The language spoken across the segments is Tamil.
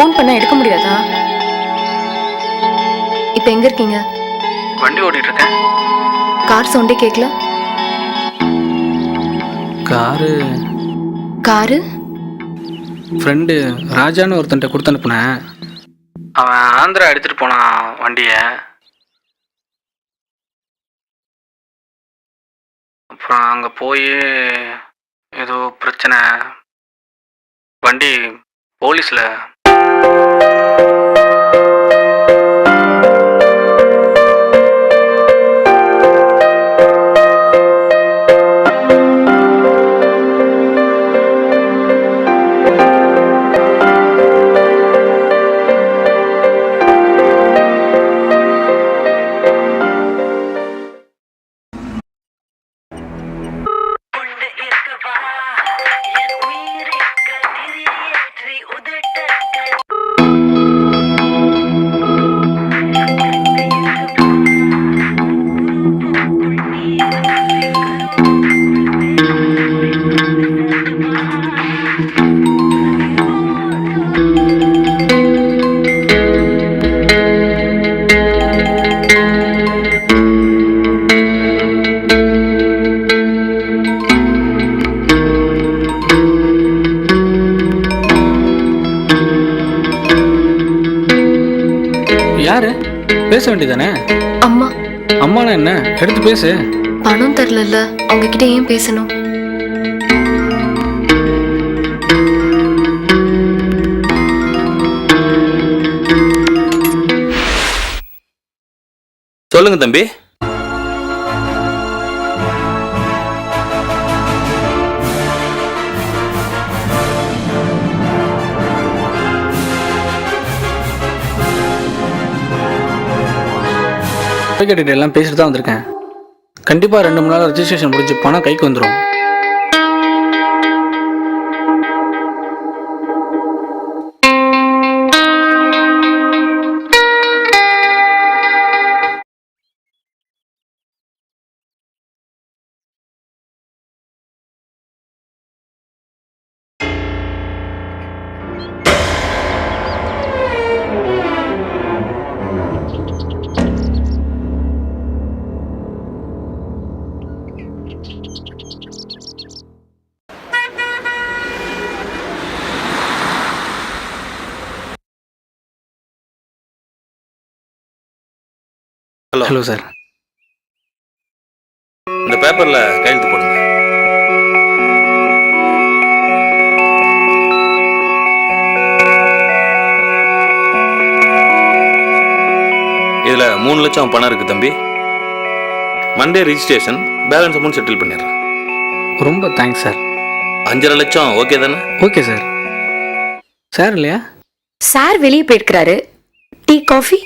ஃபோன் பண்ணா எடுக்க முடியாதா? இப்போ எங்க இருக்கீங்க? வண்டி ஓட்டிட்டு இருக்கேன் கார் சவுண்டே கேட்கல காரு காரு ஃப்ரெண்டு ராஜான்னு ஒருத்தன்ட்ட கொடுத்து அனுப்புனேன். அவன் ஆந்திரா எடுத்துட்டு போனான் வண்டியை. அப்புறம் அங்கே போய் ஏதோ பிரச்சனை. வண்டி போலீஸில் thank you. யாரு? பேச வேண்டியதானே? அம்மா. அம்மானா என்ன? எடுத்து பேசு. பணம் தரலல்ல. அவங்க கிட்ட ஏன் பேசணும்? சொல்லுங்க தம்பி. சர்டிஃபிகேட் எல்லாம் பேசிட்டு தான் வந்திருக்கேன். கண்டிப்பாக ரெண்டு மூணு நாள் ரெஜிஸ்ட்ரேஷன் முடிஞ்சு பணம் கைக்கு வந்துடும் ஹலோ சார். இந்த பேப்பர்ல கையெழுத்து போடுங்க. இதுல மூணு லட்சம் பணம் இருக்கு தம்பி. Monday registration balance amount settle பண்ணிடுறேன். ரொம்ப தேங்க்ஸ் சார். அஞ்சரை லட்சம் ஓகே தானே? Okay sir. சார் இல்லையா? சார் வெளியே போயிருக்கிறாரு. Tea coffee?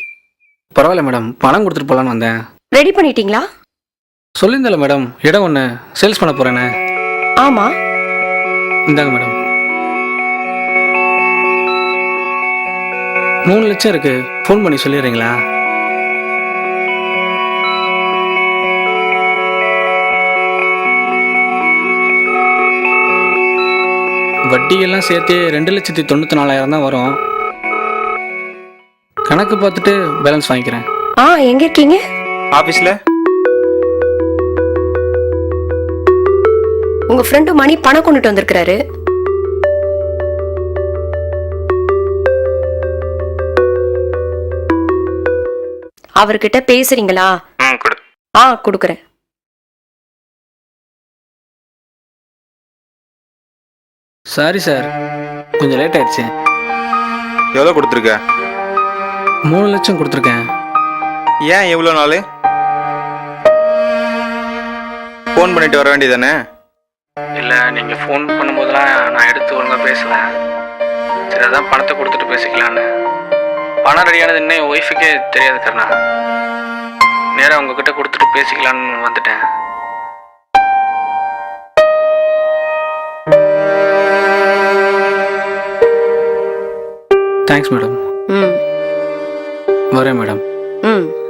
பரவாயில்ல மேடம் பணம் கொடுத்துட்டு போகலான்னு வந்தேன். ரெடி பண்ணிட்டீங்களா? சொல்லியிருந்தல மேடம் இடம் ஒன்று சேல்ஸ் பண்ண போகிறேன்னு ஆமா. இந்தாங்க மேடம் மூணு லட்சம் இருக்கு. ஃபோன் பண்ணி சொல்லிடுறீங்களா? வட்டியெல்லாம் சேர்த்து ரெண்டு லட்சத்தி தொண்ணூற்றி நாலாயிரம் தான் வரும். கணக்கு பார்த்துட்டு பேலன்ஸ் வாங்கிக்கிறேன். ஆ எங்க இருக்கீங்க? ஆஃபீஸில் உங்க ஃப்ரெண்டு மணி பணம் கொண்டுட்டு வந்திருக்கிறாரு. அவர்கிட்ட பேசுறீங்களா? ம் கொடு. ஆ கொடுக்குறேன். சாரி சார் கொஞ்சம் லேட் ஆயிடுச்சு. எவ்வளோ கொடுத்துருக்க? மூணு லட்சம் கொடுத்துருக்கேன். ஏன் எவ்வளோ நாள்? ஃபோன் பண்ணிட்டு வர வேண்டியதானே இல்லை நீங்கள் ஃபோன் பண்ணும்போதெல்லாம் நான் எடுத்து ஒழுங்காக பேசல. சரி அதான் பணத்தை கொடுத்துட்டு பேசிக்கலான்னு. பணம் ரெடியானது இன்னும் என் ஒய்ஃபுக்கே தெரியாது கருணா. நேராக உங்ககிட்ட கொடுத்துட்டு பேசிக்கலான்னு வந்துட்டேன். தேங்க்ஸ் மேடம் ம். வரேன் மேடம். ம்.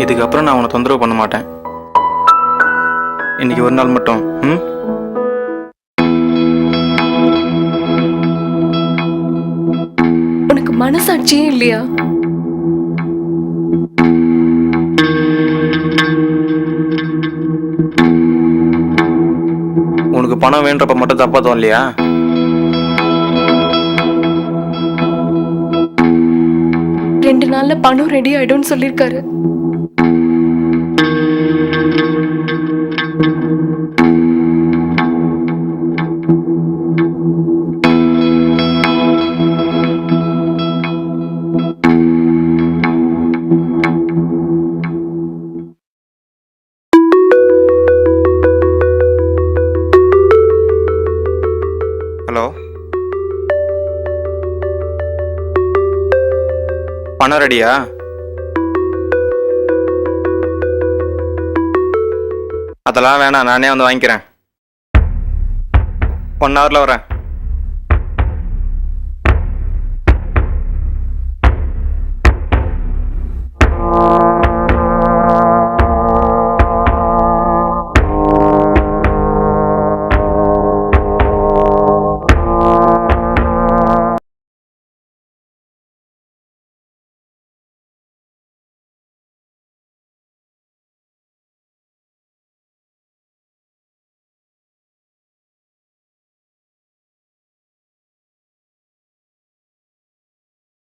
நான் உன்னை தொந்தரவு பண்ண மாட்டேன். இன்னைக்கு ஒரு நாள் மட்டும் ம்? உனக்கு மனசாட்சியே இல்லையா? உனக்கு பணம் வேண்டப்ப மட்டும் தப்பா தோணலையா ரெண்டு நாள்ல பணம் ரெடி ஆயிடும்னு சொல்லியிருக்காரு. ஹலோ. பணம் ரெடியா? அதெல்லாம் வேணாம் நானே வந்து வாங்கிக்கிறேன். ஒன் ஹவரில் வரேன்